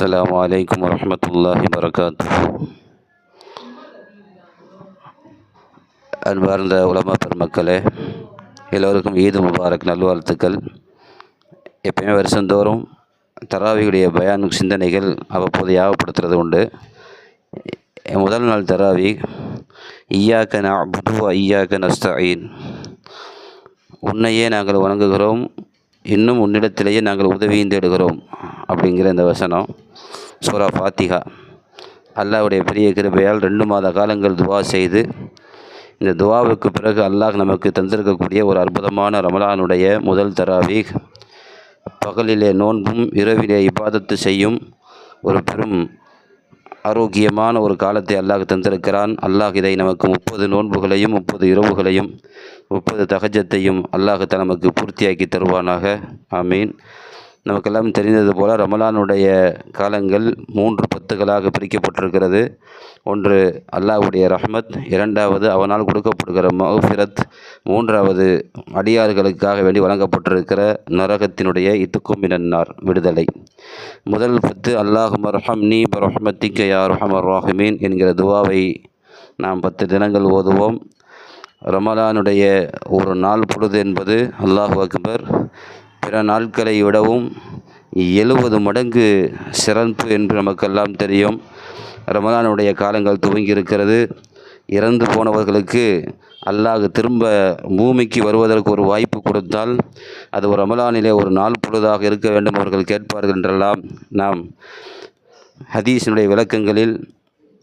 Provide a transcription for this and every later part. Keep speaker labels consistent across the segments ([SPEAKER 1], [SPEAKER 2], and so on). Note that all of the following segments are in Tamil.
[SPEAKER 1] السلام عليكم ورحمة الله وبركاته அன்பார்ந்த உலமா பெருமக்களே எல்லோருக்கும் ஈது முபாரக் நல்வாழ்த்துக்கள் எப்பயுமே வருஷந்தோறும் தராவியுடைய பயான் சிந்தனைகள் அவ்வப்போது யாகப்படுத்துறது உண்டு முதல் நாள் தராவி ஈயாக்க நஅபுது வ ஈயாக்க நஸ்தஈன் உன்னையே நாங்கள் வணங்குகிறோம் இன்னும் உன்னிடத்திலேயே நாங்கள் உதவியும் தேடுகிறோம் அப்படிங்கிற இந்த வசனம் சூரா ஃபாத்திகா அல்லாவுடைய பெரிய கிருபையால் ரெண்டு மாத காலங்கள் துவா செய்து இந்த துவாவுக்கு பிறகு அல்லாஹ் நமக்கு தந்திருக்கக்கூடிய ஒரு அற்புதமான ரமலானுடைய முதல் தராவீக். பகலிலே நோன்பும் இரவிலே இபாதத்து செய்யும் ஒரு பெரும் ஆரோக்கியமான ஒரு காலத்தை அல்லாஹ் தந்திருக்கிறான். அல்லாஹ் இதை நமக்கு முப்பது நோன்புகளையும் முப்பது இரவுகளையும் முப்பது தகஜத்தையும் அல்லாஹ் நமக்கு பூர்த்தியாக்கி தருவானாக. ஆமீன். நமக்கெல்லாம் தெரிந்தது போல் ரமலானுடைய காலங்கள் மூன்று பத்துகளாக பிரிக்கப்பட்டிருக்கிறது. ஒன்று அல்லாஹுடைய ரஹ்மத் இரண்டாவது அவனால் கொடுக்கப்படுகிற மஃபிரத் மூன்றாவது அடியார்களுக்காக வேண்டி வழங்கப்பட்டிருக்கிற நரகத்தினுடைய இத்துக்கும் இனன்னார் விடுதலை. முதல் பத்து அல்லாஹ் மர்ஹம் நீ பரஹ்மத்திக்க யா ரஹமர் ராஹிமீன் என்கிற துவாவை நாம் பத்து தினங்கள் ஓதுவோம். ரமலானுடைய ஒரு நாள் பொழுது என்பது அல்லாஹ் அக்பர் பிற நாட்களை விடவும் எழுபது மடங்கு சிறப்பு என்று நமக்கெல்லாம் தெரியும். ரமலானுடைய காலங்கள் துவங்கி இருக்கிறது இறந்து போனவர்களுக்கு அல்லாஹ் திரும்ப பூமிக்கு வருவதற்கு ஒரு வாய்ப்பு கொடுத்தால் அது ஒரு ரமலானிலே ஒரு நாள் பொழுதாக இருக்க வேண்டும் அவர்கள் கேட்பார்கள் என்றெல்லாம் நாம் ஹதீஸினுடைய விளக்கங்களில்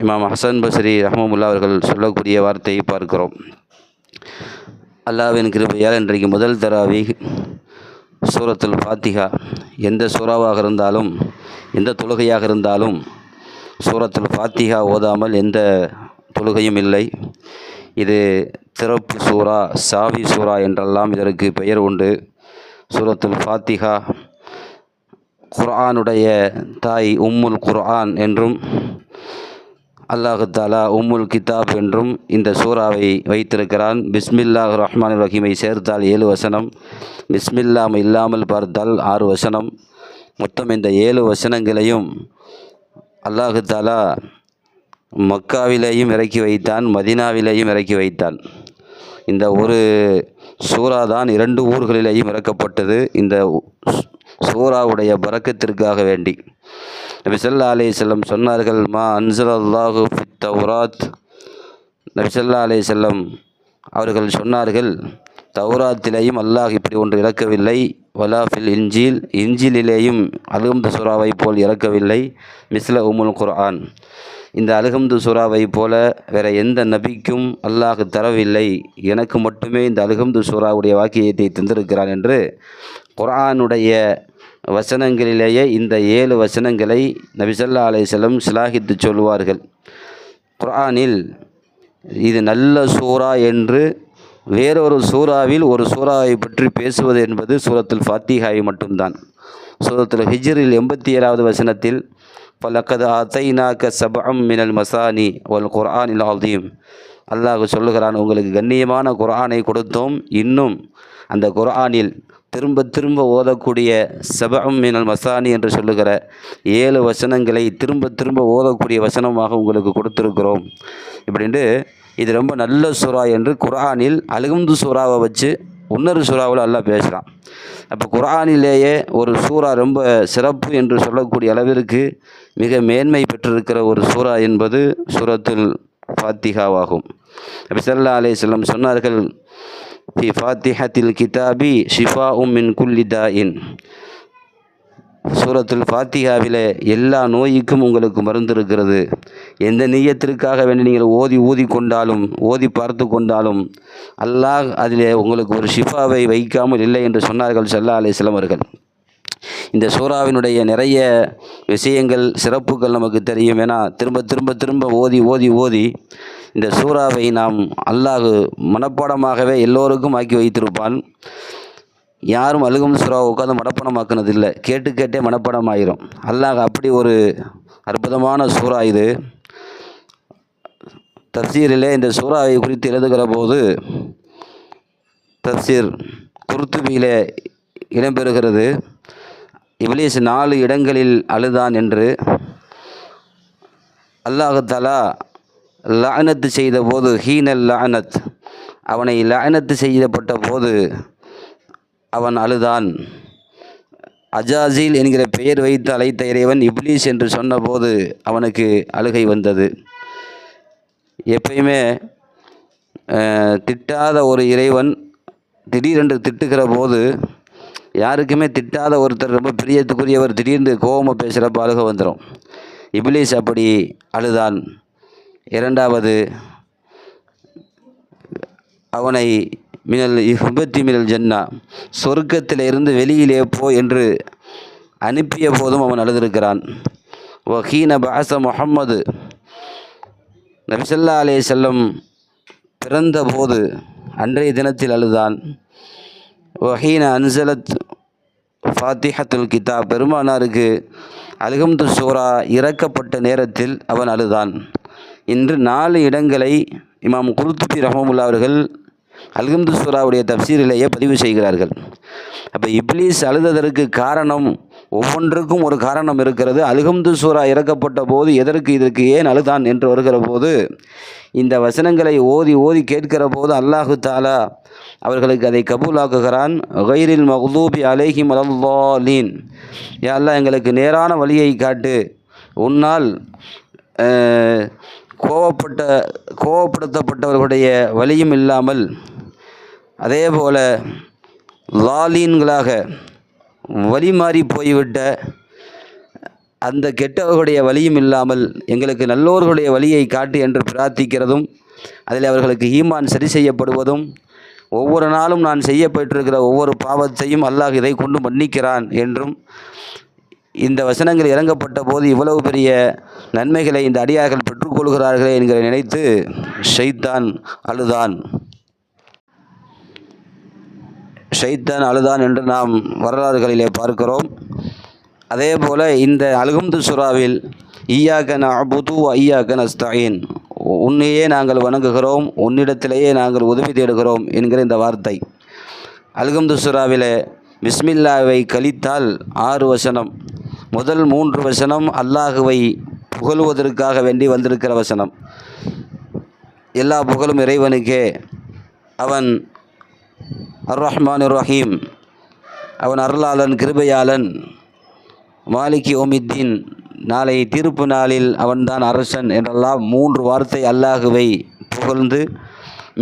[SPEAKER 1] இமாம் ஹசன் பஸ்ரி ரஹமமுல்லா அவர்கள் சொல்லக்கூடிய வார்த்தையை பார்க்கிறோம். அல்லாவின் கிருபையால் இன்றைக்கு முதல் தராவி சூரத்துல் ஃபாத்திகா எந்த சூறாவாக இருந்தாலும் எந்த தொழுகையாக இருந்தாலும் சூரத்துல் ஃபாத்திகா ஓதாமல் எந்த தொழுகையும் இல்லை. இது திறப்பு சூரா சாவி சூரா என்றெல்லாம் இதற்கு பெயர் உண்டு. சூரத்துல் ஃபாத்திகா குர்ஆனுடைய தாய் உம்முல் குர்ஆன் என்றும் அல்லாஹு தாலா உம்முல் கிதாப் என்றும் இந்த சூறாவை வைத்திருக்கிறான். பிஸ்மில்லாஹ் ரஹ்மான் ரஹீமை சேர்த்தால் ஏழு வசனம் பிஸ்மில்லாம் இல்லாமல் பார்த்தால் ஆறு வசனம். மொத்தம் இந்த ஏழு வசனங்களையும் அல்லாஹு தாலா மக்காவிலேயும் இறக்கி வைத்தான் மதினாவிலேயும் இறக்கி வைத்தான். இந்த ஒரு சூறா தான் இரண்டு ஊர்களிலேயும் இறக்கப்பட்டது. இந்த சூறாவுடைய பறக்கத்திற்காக வேண்டி. நபிசல்லா அலி செல்லம் சொன்னார்கள் மா அன்சல் அல்லாஹு தௌராத். நபிசல்லா அலி செல்லம் அவர்கள் சொன்னார்கள் தௌராத்திலேயும் அல்லாஹ் இப்படி ஒன்று இறக்கவில்லை. வலாஃபில் இஞ்சில் இஞ்சிலிலேயும் அலுகம்து சுறாவை போல் இறக்கவில்லை. மிஸ்ல உமுல் குர்ஆன். இந்த அலுகம்து சுறாவை போல வேற எந்த நபிக்கும் அல்லாஹ் தரவில்லை. எனக்கு மட்டுமே இந்த அலுகம்து சுறாவுடைய வாக்கியத்தை தந்திருக்கிறான் என்று குர்ஆனுடைய வசனங்களிலேயே இந்த ஏழு வசனங்களை நபிசல்லா அலைசல்லம் சிலாகித்து சொல்வார்கள் குர்ஆனில் இது நல்ல சூறா என்று வேறொரு சூறாவில் ஒரு சூறாவை பற்றி பேசுவது என்பது சூரத்துல் ஃபாத்திஹாய் மட்டும்தான். சூரத்துல் ஹிஜ்ரில் எண்பத்தி ஏழாவது வசனத்தில் பலக்கது அத்தைனாக்க சபம் மினல் மசானி ஒல் குர்ஆனில் ஆதீம் அல்லாஹ் சொல்லுகிறான் உங்களுக்கு கண்ணியமான குர்ஆனை கொடுத்தோம். இன்னும் அந்த குர்ஆனில் திரும்ப திரும்ப ஓதக்கூடிய சபம் மினல் மசானி என்று சொல்லுகிற ஏழு வசனங்களை திரும்ப திரும்ப ஓதக்கூடிய வசனமாக உங்களுக்கு கொடுத்துருக்கிறோம். இப்படின்ட்டு இது ரொம்ப நல்ல சுறா என்று குரானில் அலுகுந்து சூறாவை வச்சு இன்னொரு சூறாவில் எல்லாம் பேசுகிறான் அப்போ குரானிலேயே ஒரு சூறா ரொம்ப சிறப்பு என்று சொல்லக்கூடிய அளவிற்கு மிக மேன்மை பெற்றிருக்கிற ஒரு சூறா என்பது சூரத்துல் ஃபாத்திகாவாகும் அப்படி சல்லா அலே செல்லம் சொன்னார்கள் fi fatihatil கிதாபி ஷிஃபா உம் மின் குல்லி தாயின் சூரத்துல் ஃபாத்திகாவிலே எல்லா நோய்க்கும் உங்களுக்கு மருந்து இருக்கிறது எந்த நீயத்திற்காக வேண்டி நீங்கள் ஓதி ஊதி கொண்டாலும் ஓதி பார்த்து கொண்டாலும் அல்லாஹ் அதில் உங்களுக்கு ஒரு ஷிஃபாவை வைக்காமல் இல்லை என்று சொன்னார்கள் சல்லா அலி அவர்கள். இந்த சூறாவினுடைய நிறைய விஷயங்கள் சிறப்புகள் நமக்கு தெரியும். ஏன்னா திரும்ப திரும்ப திரும்ப ஓதி ஓதி ஓதி இந்த சூறாவை நாம் அல்லாஹு மனப்பாடமாகவே எல்லோருக்கும் ஆக்கி வைத்திருப்பான். யாரும் அழுகும் சூறாவை உட்காந்து மனப்பாடமாக்குனதில்லை. கேட்டு கேட்டே மனப்பாடம் ஆயிரும் அல்லாஹ் அப்படி ஒரு அற்புதமான சூறா இது. தப்சீரிலே இந்த சூறாவை குறித்து எழுதுகிற போது தப்சீர் குருத்துபியிலே இடம்பெறுகிறது. இப்லீஸ் நாலு இடங்களில் அழுதான் என்று அல்லாஹாலா லானத்து செய்த போது ஹீனல் லானத் அவனை லானத்து செய்யப்பட்ட போது அவன் அழுதான். அஜாசில் என்கிற பெயர் வைத்து அழைத்த இறைவன் இப்லீஸ் என்று சொன்னபோது அவனுக்கு அழுகை வந்தது. எப்பயுமே திட்டாத ஒரு இறைவன் திடீரென்று திட்டுகிற போது யாருக்குமே திட்டாத ஒருத்தர் ரொம்ப பிரியத்துக்குரியவர் திடீர்னு கோபமாக பேசுகிறப்ப அழுக வந்துடும் இப்லீஸ் அப்படி அழுதான். இரண்டாவது அவனை மினல் இஹ்பத்தி மினல் ஜன்னா சொர்க்கத்திலிருந்து வெளியிலே போ என்று அனுப்பிய போதும் அவன் அழுதிருக்கிறான். வஹீன பாச முஹம்மது நபிசல்லா அலே செல்லம் பிறந்த போது அன்றைய தினத்தில் அழுதான். வஹீன அன்சலத் ஃபாத்திஹத்துல் கிதா பெருமானாருக்கு அல்ஹம்து சூரா இறக்கப்பட்ட நேரத்தில் அவன் அழுதான். இன்று நாலு இடங்களை இமாம் குருத்துபி ரஹமுல்லா அவர்கள் அல்ஹம்து சூராவுடைய தப்சீரிலேயே பதிவு செய்கிறார்கள். அப்போ இப்லீஸ் அழுததற்கு காரணம் ஒவ்வொன்றுக்கும் ஒரு காரணம் இருக்கிறது. அல்கம்து சூரா இறக்கப்பட்ட போது எதற்கு இதற்கு ஏன் அழுதான் என்று வருகிற போது இந்த வசனங்களை ஓதி ஓதி கேட்கிற போது அல்லாஹு தாலா அவர்களுக்கு அதை கபூலாக்குகிறான். கைரில் மஹூபி அலேஹி மலல்லீன் யா எங்களுக்கு நேரான வழியை காட்டு. உன்னால் கோவப்பட்ட கோவப்படுத்தப்பட்டவர்களுடைய வழியும் இல்லாமல் அதேபோல் லாலீன்களாக வழி மாறி போய்விட்ட அந்த கெட்டவர்களுடைய வழியும் இல்லாமல் எங்களுக்கு நல்லோர்களுடைய வழியை காட்டு என்று பிரார்த்திக்கிறதும் அதில் அவர்களுக்கு ஈமான் சரி செய்யப்படுவதும் ஒவ்வொரு நாளும் நான் செய்யப்பட்டிருக்கிற ஒவ்வொரு பாவத்தையும் அல்லாஹ் இதை கொண்டு மன்னிக்கிறான் என்றும் இந்த வசனங்கள் இறங்கப்பட்ட போது இவ்வளவு பெரிய நன்மைகளை இந்த அடியார்கள் பெற்றுக்கொள்கிறார்களே என்கிற நினைத்து ஷைத்தான் அழுதான். ஷைத்தான் அழுதான் என்று நாம் வரலாறுகளிலே பார்க்கிறோம். அதே போல் இந்த அல்ஹம்து சுராவில் ஈயாக்கன் அபுது ஐயாக்கன் அஸ்தாயின் உன்னையே நாங்கள் வணங்குகிறோம் உன்னிடத்திலேயே நாங்கள் உதவி தேடுகிறோம் என்கிற இந்த வார்த்தை. அல்ஹம்து சுறாவில் பிஸ்மில்லாவை கழித்தால் ஆறு வசனம். முதல் மூன்று வசனம் அல்லாஹுவை புகழுவதற்காக வேண்டி வந்திருக்கிற வசனம். எல்லா புகழும் இறைவனுக்கே. அவன் அர் ரஹ்மான் ரஹீம் அவன் அருளாளன் கிருபையாளன். மாலிகி ஓமித்தீன் நாளை தீர்ப்பு நாளில் அவன்தான் அரசன் என்றெல்லாம் மூன்று வார்த்தை அல்லாஹுவை புகழ்ந்து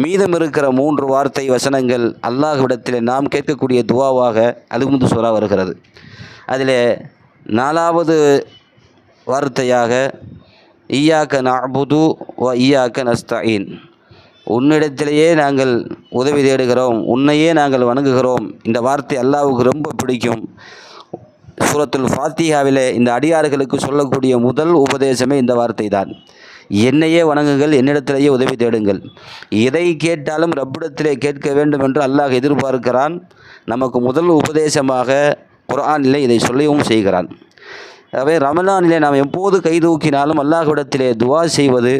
[SPEAKER 1] மீதம் இருக்கிற மூன்று வார்த்தை வசனங்கள் அல்லாஹ்விடத்தில் நாம் கேட்கக்கூடிய துவாவாக அலுமுது சூறா வருகிறது. அதில் நாலாவது வார்த்தையாக ஈயாக்க நஅபுது வ ஈயாக்க நஸ்தஈன். உன்னிடத்திலேயே நாங்கள் உதவி தேடுகிறோம் உன்னையே நாங்கள் வணங்குகிறோம். இந்த வார்த்தை அல்லாவுக்கு ரொம்ப பிடிக்கும். சூரத்துல் ஃபாத்திஹாவிலே இந்த அடியார்களுக்கு சொல்லக்கூடிய முதல் உபதேசமே இந்த வார்த்தை தான் என்னையே வணங்குங்கள் என்னிடத்திலேயே உதவி தேடுங்கள். எதை கேட்டாலும் ரப்பிடத்திலே கேட்க வேண்டும் என்று அல்லாஹ் எதிர்பார்க்கிறான். நமக்கு முதல் உபதேசமாக குர்ஆனிலே இதை சொல்லவும் செய்கிறான். ஆகவே ரமலானிலே நாம் எப்போது கை தூக்கினாலும் அல்லாஹ்விடத்திலே துவா செய்வது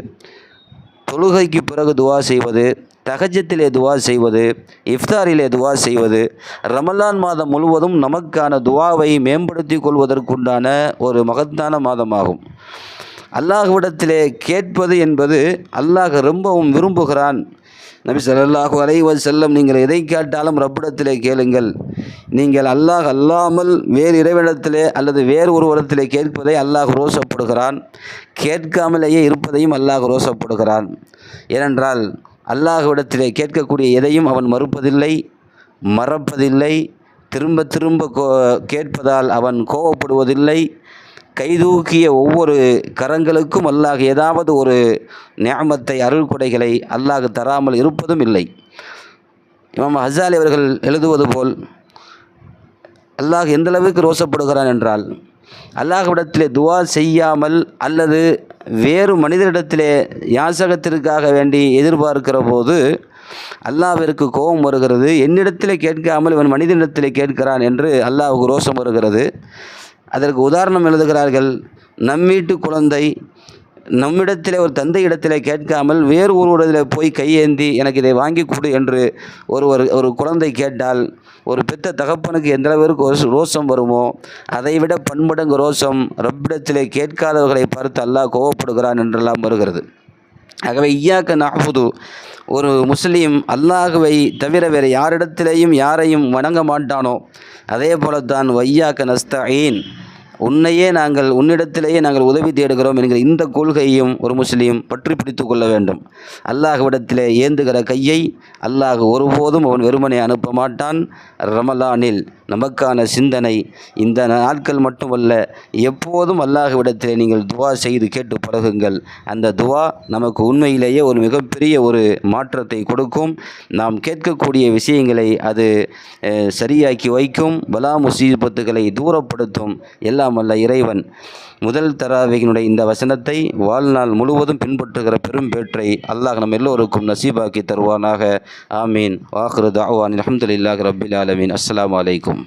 [SPEAKER 1] தொழுகைக்கு பிறகு துவா செய்வது தகஜத்திலே துவா செய்வது இஃப்தாரிலே துவா செய்வது ரமலான் மாதம் முழுவதும் நமக்கான துவாவை மேம்படுத்தி கொள்வதற்குண்டான ஒரு மகத்தான மாதமாகும். அல்லாஹ்விடத்திலே கேட்பது என்பது அல்லாஹ் ரொம்பவும் விரும்புகிறான். நபி சல்லாஹு அலைஹி செல்லம் நீங்கள் எதை கேட்டாலும் ரப்பிடத்திலே கேளுங்கள். நீங்கள் அல்லாஹ் அல்லாமல் வேறு இறைவனிடத்திலே அல்லது வேறு ஒருவரத்திலே கேட்பதை அல்லாஹ் ரோசப்படுகிறான். கேட்காமலேயே இருப்பதையும் அல்லாஹ் ரோசப்படுகிறான். ஏனென்றால் அல்லாஹ்விடத்திலே கேட்கக்கூடிய எதையும் அவன் மறுப்பதில்லை மறப்பதில்லை திரும்ப திரும்ப கோ கேட்பதால் அவன் கோவப்படுவதில்லை கைதூக்கிய ஒவ்வொரு கரங்களுக்கும் அல்லாஹ் ஏதாவது ஒரு நியாமத்தை அருள் கொடைகளை அல்லாஹ் தராமல் இருப்பதும் இல்லை. இமாம் ஹசாலி அவர்கள் எழுதுவது போல் அல்லாஹ் எந்தளவுக்கு ரோசப்படுகிறான் என்றால் அல்லாஹ்விடத்திலே துவா செய்யாமல் அல்லது வேறு மனிதரிடத்திலே யாசகத்திற்காக வேண்டி எதிர்பார்க்கிற போது அல்லாவிற்கு கோபம் வருகிறது. என்னிடத்திலே கேட்காமல் இவன் மனிதனிடத்திலே கேட்கிறான் என்று அல்லாஹுக்கு ரோஷம் வருகிறது. அதற்கு உதாரணம் எழுதுகிறார்கள் நம்மீட்டு குழந்தை நம்மிடத்தில் ஒரு தந்தை இடத்தில் கேட்காமல் வேறு ஒருவரிடத்தில் போய் கையேந்தி எனக்கு இதை வாங்கி கொடு என்று ஒருவர் ஒரு குழந்தை கேட்டால் ஒரு பெத்த தகப்பனுக்கு எந்த அளவிற்கு ரோஷம் ரோசம் வருமோ அதைவிட பன்மடங்கு ரோசம் ரப்பிடத்திலே கேட்காதவர்களை பார்த்து அல்லாஹ் கோவப்படுகிறான் என்றெல்லாம் வருகிறது. ஆகவே ஐயாக்க நாபுது ஒரு முஸ்லீம் அல்லாஹுவை தவிர வேறு யாரிடத்திலேயும் யாரையும் வணங்க மாட்டானோ? அதே போலத்தான் வையாக்க நஸ்தஈன். உன்னையே நாங்கள் உன்னிடத்திலேயே நாங்கள் உதவி தேடுகிறோம் என்கிற இந்த கொள்கையும் ஒரு முஸ்லீம் பற்றி பிடித்து கொள்ள வேண்டும். அல்லாஹுவிடத்திலே ஏந்துகிற கையை அல்லாஹ் ஒருபோதும் அவன் வெறுமனை அனுப்ப மாட்டான். ரமலானில் நமக்கான சிந்தனை இந்த நாட்கள் மட்டுமல்ல எப்போதும் அல்லாஹ்விடத்திலே நீங்கள் துவா செய்து கேட்டு பழகுங்கள். அந்த துவா நமக்கு உண்மையிலேயே ஒரு மிகப்பெரிய ஒரு மாற்றத்தை கொடுக்கும். நாம் கேட்கக்கூடிய விஷயங்களை அது சரியாக்கி வைக்கும். பலா முசீபத்துகளை தூரப்படுத்தும். எல்லாம் அல்ல இறைவன். முதல் தராவியினுடைய இந்த வசனத்தை வாழ்நாள் முழுவதும் பின்பற்றுகிற பெரும் பேற்றை அல்லாஹ் நம் எல்லோருக்கும் நசீபாக்கி தருவானாக. ஆமீன். வாஹ்ரு தாவான் அலமதுல்லாஹ் ரபில் ஆலமீன். அஸ்லாம் அலைக்கும்.